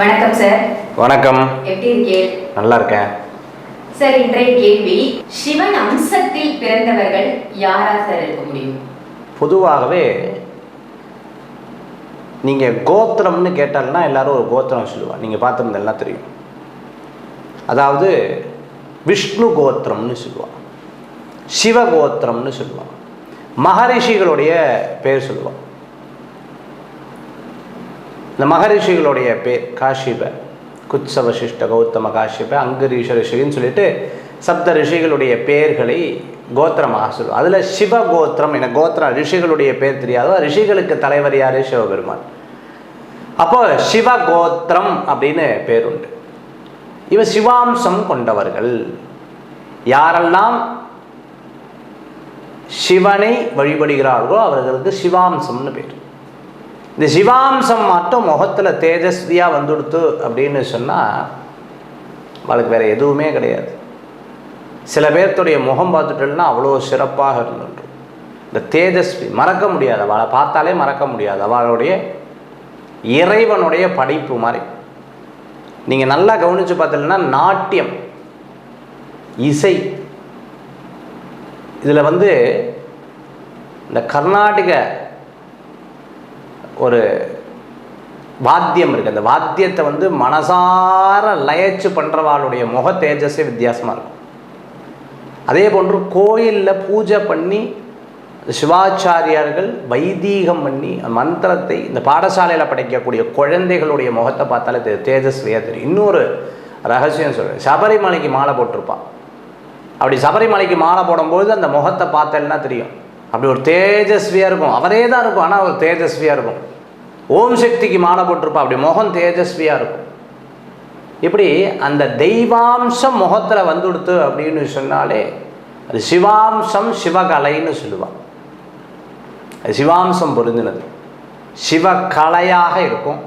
வணக்கம் சார் வணக்கம். எப்படி இருக்கீர் நல்லா இருக்கேன். சார் இன்றைய கேள்வி சிவன் அம்சத்தில் பிறந்தவர்கள் யாரா சார் இருக்க முடியும்? பொதுவாகவே நீங்கள் கோத்திரம்னு கேட்டால்னா எல்லாரும் ஒரு கோத்திரம் சொல்லுவாங்க நீங்கள் பார்த்துருந்தெல்லாம் தெரியும். அதாவது விஷ்ணு கோத்திரம்னு சொல்லுவாங்க சிவகோத்திரம்னு சொல்லுவாங்க மகரிஷிகளுடைய பேர் சொல்லுவாங்க இந்த மகரிஷிகளுடைய பேர் காஷிப குத்சவசிஷ்ட கௌதம காஷிப அங்கரீஷ ரிஷின்னு சொல்லிட்டு சப்த ரிஷிகளுடைய பெயர்களை கோத்திரமாக சொல்லுவோம் அதில் சிவ கோத்திரம் என கோத்திரம் ரிஷிகளுடைய பேர் தெரியாதோ ரிஷிகளுக்கு தலைவர் யார்? சிவபெருமான். அப்போ சிவ கோத்திரம் அப்படின்னு பேர் உண்டு. இவ சிவாம்சம் கொண்டவர்கள். யாரெல்லாம் சிவனை வழிபடுகிறார்களோ அவர்களுக்கு சிவாம்சம்னு பேர். இந்த சிவாம்சம் மட்டும் முகத்தில் தேஜஸ்வியாக வந்துடுத்து அப்படின்னு சொன்னால் அவளுக்கு வேறு எதுவுமே கிடையாது. சில பேர்த்துடைய முகம் பார்த்துட்டோம்னா அவ்வளோ சிறப்பாக இருந்துட்டு. இந்த தேஜஸ்வி மறக்க முடியாது. அவளை பார்த்தாலே மறக்க முடியாது. அவளுடைய இறைவனுடைய படைப்பு மாதிரி. நீங்கள் நல்லா கவனித்து பார்த்தீங்கன்னா நாட்டியம் இசை. இதில் வந்து இந்த கர்நாடக ஒரு வாத்தியம் இருக்குது அந்த வாத்தியத்தை வந்து மனசார லயச்சு பண்ணுறவாளுடைய முக தேஜஸே வித்தியாசமாக இருக்கும். அதே போன்று கோயிலில் பூஜை பண்ணி சிவாச்சாரியார்கள் வைதீகம் பண்ணி மந்திரத்தை இந்த பாடசாலையில் படைக்கக்கூடிய குழந்தைகளுடைய முகத்தை பார்த்தாலே தெ தேஜஸ்வியாக தெரியும். இன்னொரு ரகசியம் சொல்கிறேன் சபரிமலைக்கு மாலை போட்டிருப்பான். அப்படி சபரிமலைக்கு மாலை போடும்போது அந்த முகத்தை பார்த்தேன்னா தெரியும்? அப்படி ஒரு தேஜஸ்வியாக இருக்கும். அவரே தான் இருக்கும். ஆனால் ஒரு தேஜஸ்வியாக இருக்கும். ஓம் சக்திக்கு மாலை போட்டிருப்பா அப்படி முகம் தேஜஸ்வியாக இருக்கும். இப்படி அந்த தெய்வாம்சம் முகத்தில் வந்துடுத்து அப்படின்னு சொன்னாலே அது சிவாம்சம் சிவகலைன்னு சொல்லுவாள் அது சிவாம்சம் பொருந்தினது. சிவகலையாக இருக்கும்.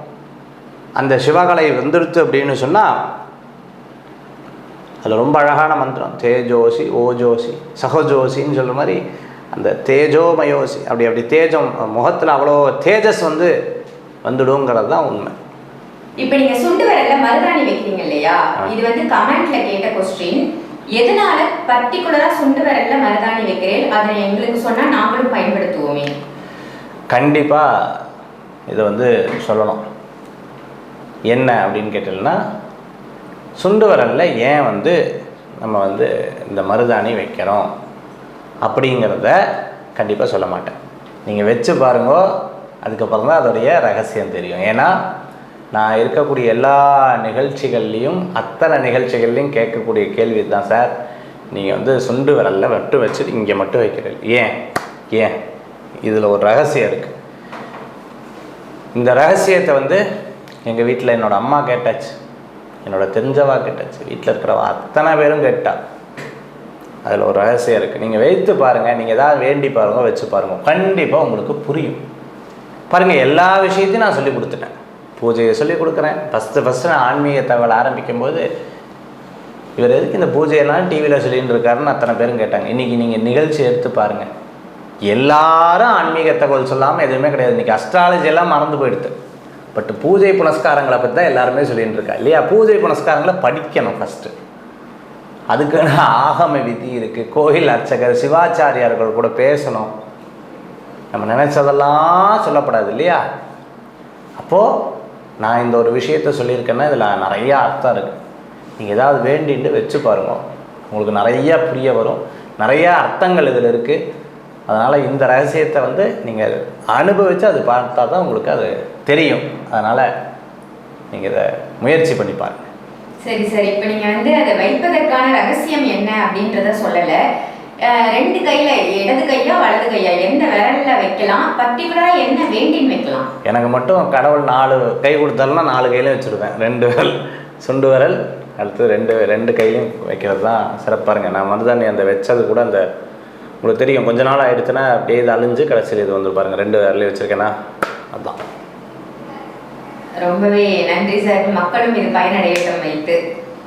அந்த சிவகலை வந்துடுத்து அப்படின்னு சொன்னால் அதில் ரொம்ப அழகான மந்திரம். தேஜோசி ஓஜோசி சகஜோசின்னு சொல்கிற மாதிரி அந்த தேஜோமயோசி அப்படி அப்படி தேஜம் முகத்தில் அவ்வளோ தேஜஸ் வந்து வந்துடுங்கிறது தான் உண்மை. இப்ப நீங்க சுண்டு விரல்ல மருதாணி வைக்கிறீங்க இல்லையா? இது வந்து கமெண்ட்ல கேட்ட கொஸ்டின் எதனால பர்டிகுலரா சுண்டு விரல்ல மருதாணி வைக்கிறேன்? அதை எங்களுக்கு சொன்னா நாங்களும் பயன்படுத்துவோமே. கண்டிப்பாக இதை வந்து சொல்லணும். என்ன அப்படின்னு கேட்டீங்கன்னா சுண்டு விரலில் ஏன் வந்து நம்ம வந்து இந்த மருதாணி வைக்கிறோம்? அப்படிங்கிறத கண்டிப்பாக சொல்ல மாட்டேன். நீங்கள் வச்சு பாருங்கோ அதுக்கப்புறம் தான் அதோடைய ரகசியம் தெரியும். ஏன்னா நான் இருக்கக்கூடிய எல்லா நிகழ்ச்சிகள்லேயும் அத்தனை நிகழ்ச்சிகள்லையும் கேட்கக்கூடிய கேள்வி தான் சார். நீங்கள் வந்து சுண்டு விரலில் மட்டும் வச்சு இங்கே மட்டும் வைக்கிறீங்க ஏன்? ஏன்? இதில் ஒரு ரகசியம் இருக்குது இந்த ரகசியத்தை வந்து எங்கள் வீட்டில் என்னோடய அம்மா கேட்டாச்சு. என்னோட தெரிஞ்சவா கேட்டாச்சு. வீட்டில் இருக்கிறவா அத்தனை பேரும் கேட்டாள் அதில் ஒரு ரகசியம் இருக்குது நீங்கள் வைத்து பாருங்கள் நீங்கள் ஏதாவது வேண்டி பாருங்க வச்சு பாருங்கள் கண்டிப்பாக உங்களுக்கு புரியும். பாருங்கள் எல்லா விஷயத்தையும் நான் சொல்லி கொடுத்துட்டேன். பூஜையை சொல்லி கொடுக்குறேன். ஃபஸ்ட்டு ஃபஸ்ட்டு நான் ஆன்மீக தகவல் ஆரம்பிக்கும் போது இவர் எதுக்கு இந்த பூஜையெல்லாம் டிவியில் சொல்லிட்டு இருக்காருன்னு அத்தனை பேரும் கேட்டாங்க. இன்றைக்கி நீங்கள் நிகழ்ச்சி எடுத்து பாருங்கள் எல்லாரும் ஆன்மீக தகவல் சொல்லாமல் எதுவுமே கிடையாது. இன்றைக்கி அஸ்ட்ராலஜி எல்லாம் மறந்து போயிடுது. பட் பூஜை புனஸ்காரங்களை பற்றி தான் எல்லாருமே சொல்லிகிட்டு இருக்கா. இல்லையா? பூஜை புனஸ்காரங்களை படிக்கணும் ஃபஸ்ட்டு அதுக்குன்னு ஆகம விதி இருக்குது கோயில் அர்ச்சகர் சிவாச்சாரியார்கள் கூட பேசணும். நம்ம நினச்சதெல்லாம் சொல்லப்படாது இல்லையா? அப்போது நான் இந்த ஒரு விஷயத்த சொல்லியிருக்கேன்னா இதில் நிறையா அர்த்தம் இருக்குது நீங்கள் ஏதாவது வேண்டிட்டு வச்சு பாருங்க. உங்களுக்கு நிறையா புரிய வரும். நிறையா அர்த்தங்கள் இதில் இருக்குது அதனால் இந்த ரகசியத்தை வந்து நீங்கள் அனுபவித்து அது பார்த்தா தான் உங்களுக்கு அது தெரியும். அதனால் நீங்கள் இதை முயற்சி பண்ணி பாருங்கள் சரி சரி. இப்போ நீங்கள் வந்து அதை வைப்பதற்கான ரகசியம் என்ன அப்படின்றத சொல்லலை. ரெண்டு கையில் இடது கையா வலது கையா எந்த விரலில் வைக்கலாம்? பர்டிகுலராக என்ன வேண்டின்னு வைக்கலாம்? எனக்கு மட்டும் கடவுள் நாலு கை கொடுத்தாலும்னா நாலு கையில் வச்சுருவேன். ரெண்டு விரல் சுண்டு விரல் அடுத்து ரெண்டு ரெண்டு கையிலையும் வைக்கிறது தான் சிறப்பாருங்க நான் மருதாணி அந்த வச்சது கூட அந்த உங்களுக்கு தெரியும் கொஞ்ச நாள் ஆயிடுச்சுன்னா அப்படியே இது அழிஞ்சு கடைசியில் இது வந்து பாருங்கள் ரெண்டு விரலையும் வச்சுருக்கேன்னா அதுதான் ரொம்பவே நன்றி சார். மக்களும் இது பயனடையட்டும் வைத்து.